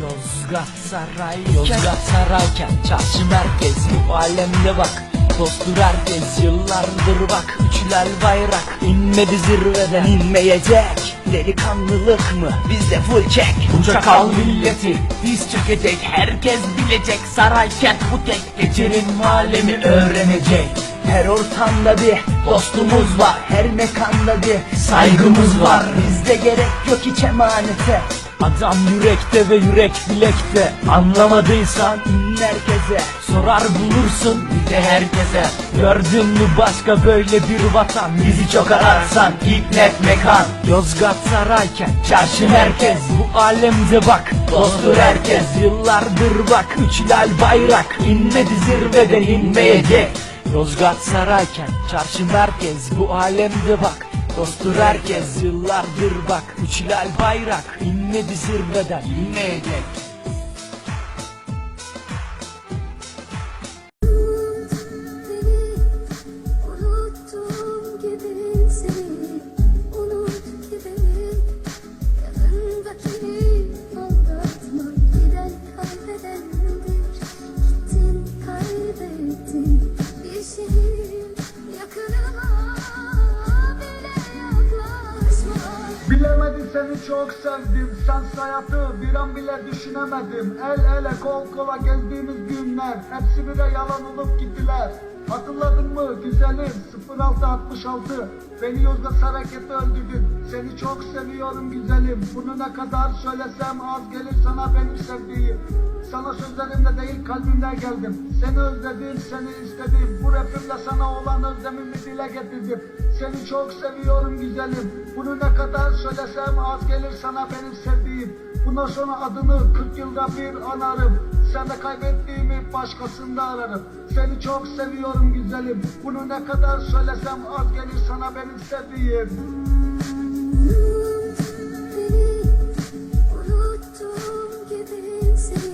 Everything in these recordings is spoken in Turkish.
Yozgat Saray Yozgat Sarayken Çarşı merkez bu alemde bak. Dostur herkes yıllardır bak. Üçler bayrak inmedi zirveden inmeyecek Delikanlılık mı? Bizde full check. Çakal milleti diz çökecek. Herkes bilecek Saraykent bu tek. Gecenin alemi öğrenecek. Her ortamda bir dostumuz var. Her mekanda bir saygımız var. Bizde gerek yok hiç emanete Adam yürekte ve yürek bilekte Anlamadıysan in herkese. Sorar bulursun bir de herkese. Gördün mü başka böyle bir vatan? Bizi çok ararsan ilk mekan. Yozgat Sarayken çarşı merkez. Bu alemde bak dostur herkes. Yıllardır bak üçlal bayrak. İnmedi zirveden inmeyecek. Yozgat Sarayken çarşı merkez. Bu alemde bak Dostur herkes yıllardır bak Üçlal bayrak. İnmedi zirveden inmeyecek seni çok sevdim. Sensiz hayatı bir an bile düşünemedim. El ele kol kola gezdiğimiz günler Hepsi bire yalan olup gittiler. Hatırladın mı? Güzelim 0666 Beni Yozgat hareketi öldürdün. Seni çok seviyorum güzelim. Bunu ne kadar söylesem az gelir sana benim sevdiğim. Sana sözlerimle değil kalbimle geldim. Seni özledim seni istedim. Bu rapimle sana olan özlemimi dile getirdim. Seni çok seviyorum güzelim. Bunu ne kadar söylesem az gelir sana benim sevdiğim. Bundan sonra adını 40 yılda bir anarım Sen de kaybettiğimi başkasında ararım. Seni çok seviyorum güzelim. Bunu ne kadar söylesem az gelir sana benim sevdiğim. Unuttum gibi seni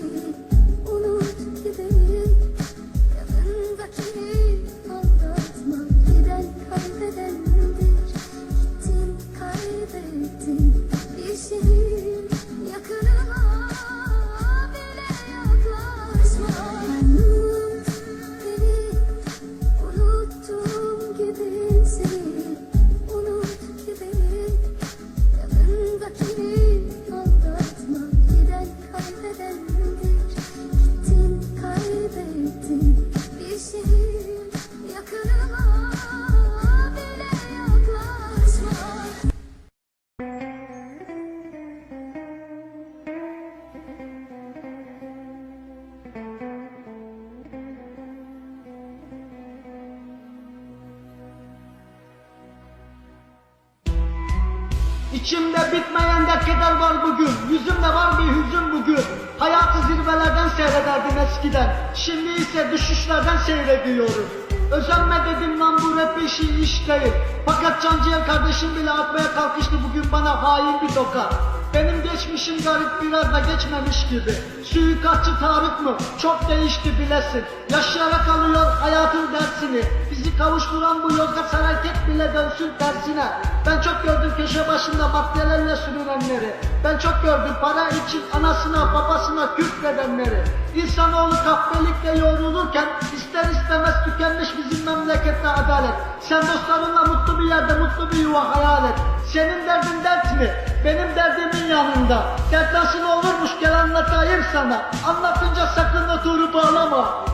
İçimde bitmeyen de keder var bugün. Yüzümde var bir hüzün bugün. Hayatı zirvelerden seyrederdim eskiden. Şimdi ise düşüşlerden seyrediyorum. Özenme dedim lan bu rap işi iş değil. Fakat Canciğer kardeşim bile atmaya kalkıştı bugün bana hain bir tokat benim geçmişim garip biraz da geçmemiş gibi. Suikastçı Tarık mı? Çok değişti bilesin Yaşayarak alıyor hayatın dersini. Bizi kavuşturan bu Yozgat hareket bile dönsün tersine. Ben çok gördüm köşe başında maddelerle sürünenleri. Ben çok gördüm para için anasına babasına kükredenleri İnsanoğlu kahpelikle yoğrulurken ister istemez tükenmiş bizim memlekette adalet. Sen dostlarınla mutlu bir yerde mutlu bir yuva hayal et. Senin derdin dert mi? Benim derdimin yanında. Dert nasıl olurmuş gel anlatayım sana. Anlatınca sakın oturup ağlama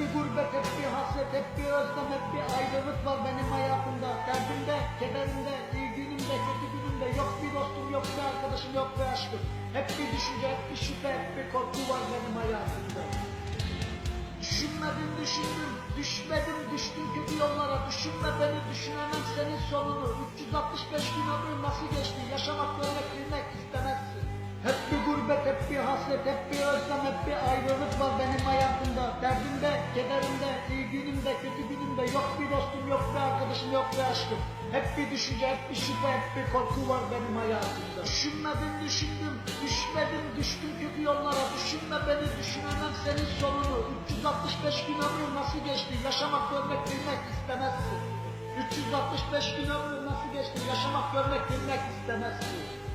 bir gurbet, hep bir hasret, hep bir özlem, hep bir ayrılık var benim hayatımda. Derdimde, kederimde, iyi günümde, kötü günümde yok bir dostum, yok bir arkadaşım, yok bir aşkım. Hep bir düşünce, hep bir şüphe, hep bir korku var benim hayatımda. Düşünmedim düşündüm, düşmedim düştüm kötü yollara. Düşünme beni, düşünemem senin sonunu. 365 gün ömrüm nasıl geçti, yaşamak böyle bilmek istemezsin. Hep bir gurbet, hep bir hasret, hep bir özlem, hep bir ayrılık var benim hayatımda. Derdimde, yok bir dostum, yok bir arkadaşım, yok bir aşkım. Hep bir düşünce, hep bir şüphe, hep bir korku var benim hayatımda. Düşünmedim, düşündüm, düşmedim, düştüm kötü yollara. Düşünme beni, düşünemem senin sonunu. 365 gün ömrüm nasıl geçti? Yaşamak, görmek, bilmek istemezsin. 365 gün ömrüm nasıl geçti? Yaşamak, görmek, bilmek istemezsin.